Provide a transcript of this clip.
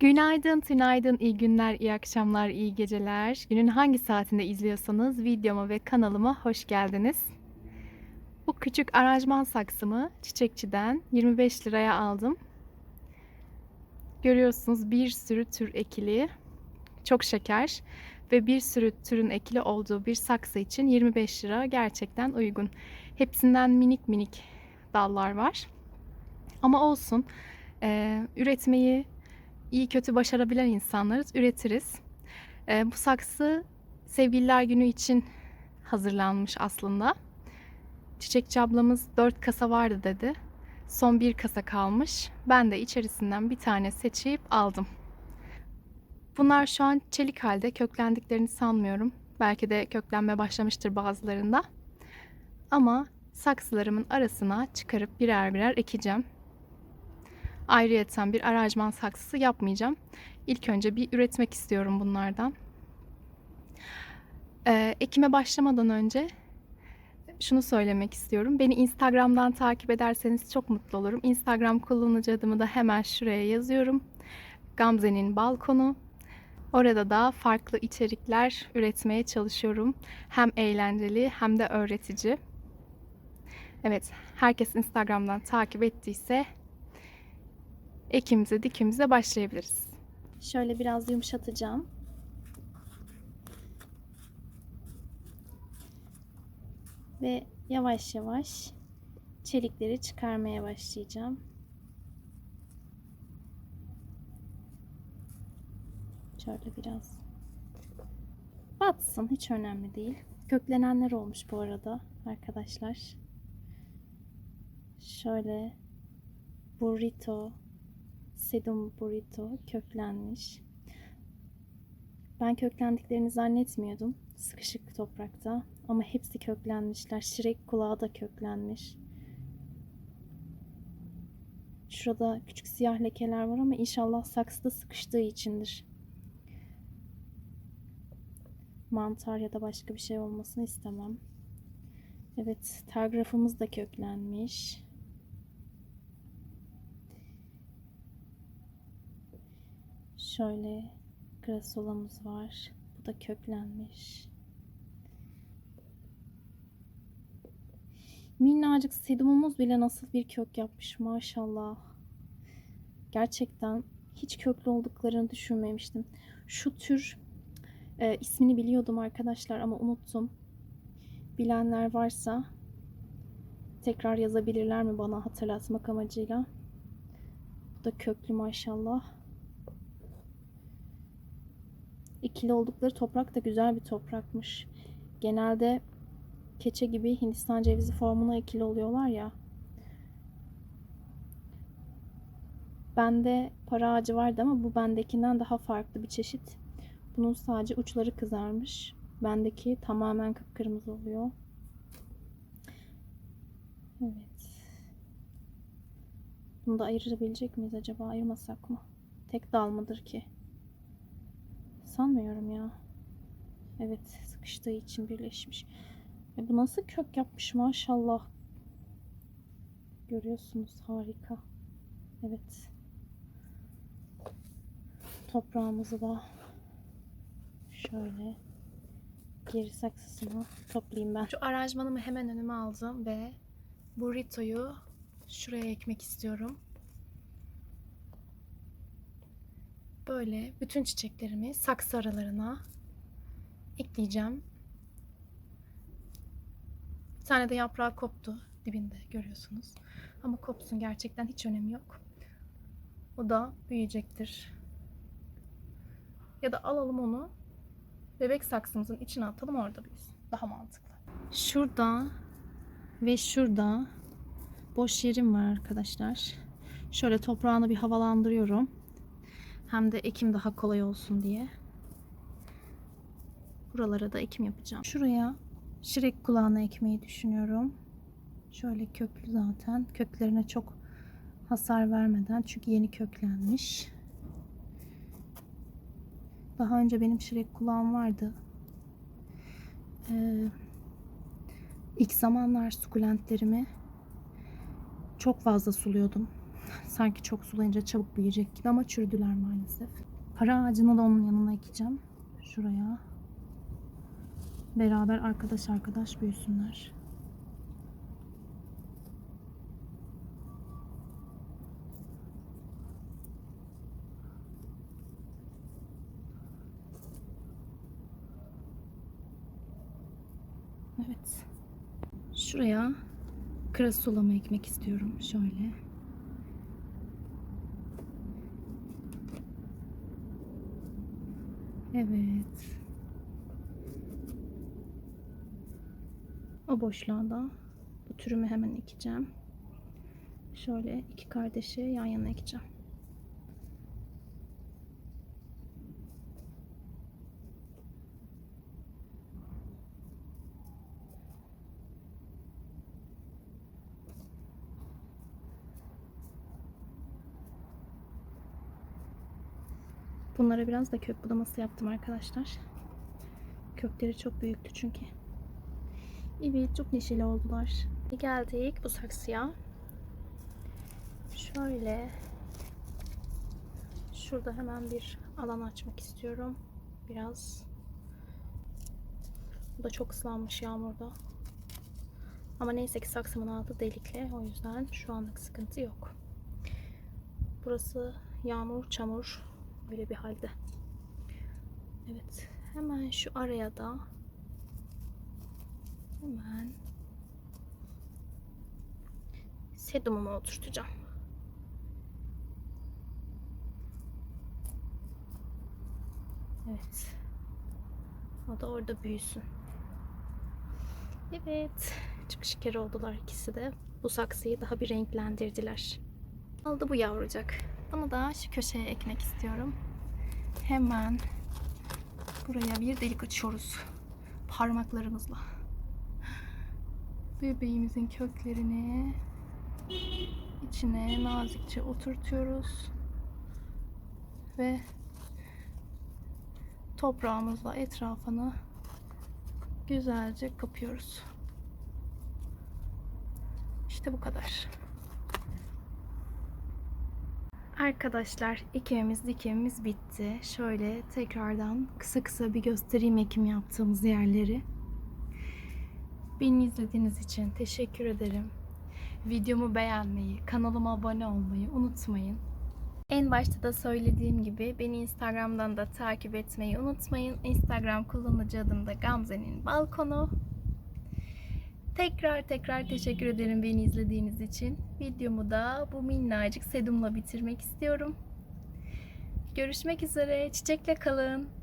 Günaydın, tünaydın, iyi günler, iyi akşamlar, iyi geceler. Günün hangi saatinde izliyorsanız videoma ve kanalıma hoş geldiniz. Bu küçük aranjman saksımı çiçekçiden 25 liraya aldım. Görüyorsunuz bir sürü tür ekili, çok şeker ve bir sürü türün ekili olduğu bir saksı için 25 lira gerçekten uygun. Hepsinden minik minik dallar var. Ama olsun, ee, üretmeyi iyi kötü başarabilen insanlarız, üretiriz. Ee, bu saksı sevgililer günü için hazırlanmış aslında. Çiçekçi ablamız 4 kasa vardı dedi. Son bir kasa kalmış. Ben de içerisinden bir tane seçip aldım. Bunlar şu an çelik halde köklendiklerini sanmıyorum. Belki de köklenme başlamıştır bazılarında. Ama saksılarımın arasına çıkarıp birer birer ekeceğim ayrıyeten bir aranjman saksısı yapmayacağım. İlk önce bir üretmek istiyorum bunlardan. Ee, ekime başlamadan önce şunu söylemek istiyorum. Beni Instagram'dan takip ederseniz çok mutlu olurum. Instagram kullanıcı adımı da hemen şuraya yazıyorum. Gamze'nin balkonu. Orada da farklı içerikler üretmeye çalışıyorum. Hem eğlenceli hem de öğretici. Evet, herkes Instagram'dan takip ettiyse ekimize dikimize başlayabiliriz. Şöyle biraz yumuşatacağım. Ve yavaş yavaş çelikleri çıkarmaya başlayacağım. Şöyle biraz batsın hiç önemli değil. Köklenenler olmuş bu arada arkadaşlar. Şöyle burrito sedum burrito köklenmiş. Ben köklendiklerini zannetmiyordum sıkışık toprakta ama hepsi köklenmişler. Şirek kulağı da köklenmiş. Şurada küçük siyah lekeler var ama inşallah saksıda sıkıştığı içindir. Mantar ya da başka bir şey olmasını istemem. Evet, telgrafımız da köklenmiş. Şöyle grasolamız var. Bu da köklenmiş. Minnacık sedumumuz bile nasıl bir kök yapmış maşallah. Gerçekten hiç köklü olduklarını düşünmemiştim. Şu tür e, ismini biliyordum arkadaşlar ama unuttum. Bilenler varsa tekrar yazabilirler mi bana hatırlatmak amacıyla. Bu da köklü maşallah. İkili oldukları toprak da güzel bir toprakmış. Genelde keçe gibi Hindistan cevizi formuna ikili oluyorlar ya. Bende para ağacı vardı ama bu bendekinden daha farklı bir çeşit. Bunun sadece uçları kızarmış. Bendeki tamamen kıpkırmızı oluyor. Evet. Bunu da ayırabilecek miyiz acaba? Ayırmasak mı? Tek dal mıdır ki? Sanmıyorum ya. Evet sıkıştığı için birleşmiş. E bu nasıl kök yapmış maşallah. Görüyorsunuz harika. Evet. Toprağımızı da şöyle geri saksısına toplayayım ben. Şu aranjmanımı hemen önüme aldım ve burrito'yu şuraya ekmek istiyorum. Böyle bütün çiçeklerimi saksı aralarına ekleyeceğim. Bir tane de yaprağı koptu dibinde görüyorsunuz. Ama kopsun gerçekten hiç önemi yok. O da büyüyecektir. Ya da alalım onu bebek saksımızın içine atalım orada büyüsün. Daha mantıklı. Şurada ve şurada boş yerim var arkadaşlar. Şöyle toprağını bir havalandırıyorum. Hem de ekim daha kolay olsun diye. Buralara da ekim yapacağım. Şuraya şirek kulağına ekmeyi düşünüyorum. Şöyle köklü zaten. Köklerine çok hasar vermeden. Çünkü yeni köklenmiş. Daha önce benim şirek kulağım vardı. Ee, ilk zamanlar sukulentlerimi çok fazla suluyordum. Sanki çok sulayınca çabuk büyüyecek gibi ama çürüdüler maalesef. Para ağacını da onun yanına ekeceğim. Şuraya. Beraber arkadaş arkadaş büyüsünler. Evet. Şuraya kırası sulama ekmek istiyorum. Şöyle. Evet. O boşluğa da bu türümü hemen ekeceğim. Şöyle iki kardeşi yan yana ekeceğim. Bunlara biraz da kök budaması yaptım arkadaşlar. Kökleri çok büyüktü çünkü. Evet çok neşeli oldular. Geldik bu saksıya. Şöyle şurada hemen bir alan açmak istiyorum. Biraz. Bu da çok ıslanmış yağmurda. Ama neyse ki saksımın altı delikli. O yüzden şu anlık sıkıntı yok. Burası yağmur, çamur böyle bir halde. Evet. Hemen şu araya da hemen sedumumu oturtacağım. Evet. O da orada büyüsün. Evet. Çok şeker oldular ikisi de. Bu saksıyı daha bir renklendirdiler. Aldı bu yavrucak. Bunu da şu köşeye ekmek istiyorum. Hemen buraya bir delik açıyoruz. Parmaklarımızla. Bebeğimizin köklerini içine nazikçe oturtuyoruz. Ve toprağımızla etrafını güzelce kapıyoruz. İşte bu kadar. Arkadaşlar ekimimiz dikimimiz bitti. Şöyle tekrardan kısa kısa bir göstereyim ekim yaptığımız yerleri. Beni izlediğiniz için teşekkür ederim. Videomu beğenmeyi, kanalıma abone olmayı unutmayın. En başta da söylediğim gibi beni Instagram'dan da takip etmeyi unutmayın. Instagram kullanıcı adım da Gamze'nin balkonu. Tekrar tekrar teşekkür ederim beni izlediğiniz için. Videomu da bu minnacık sedumla bitirmek istiyorum. Görüşmek üzere. Çiçekle kalın.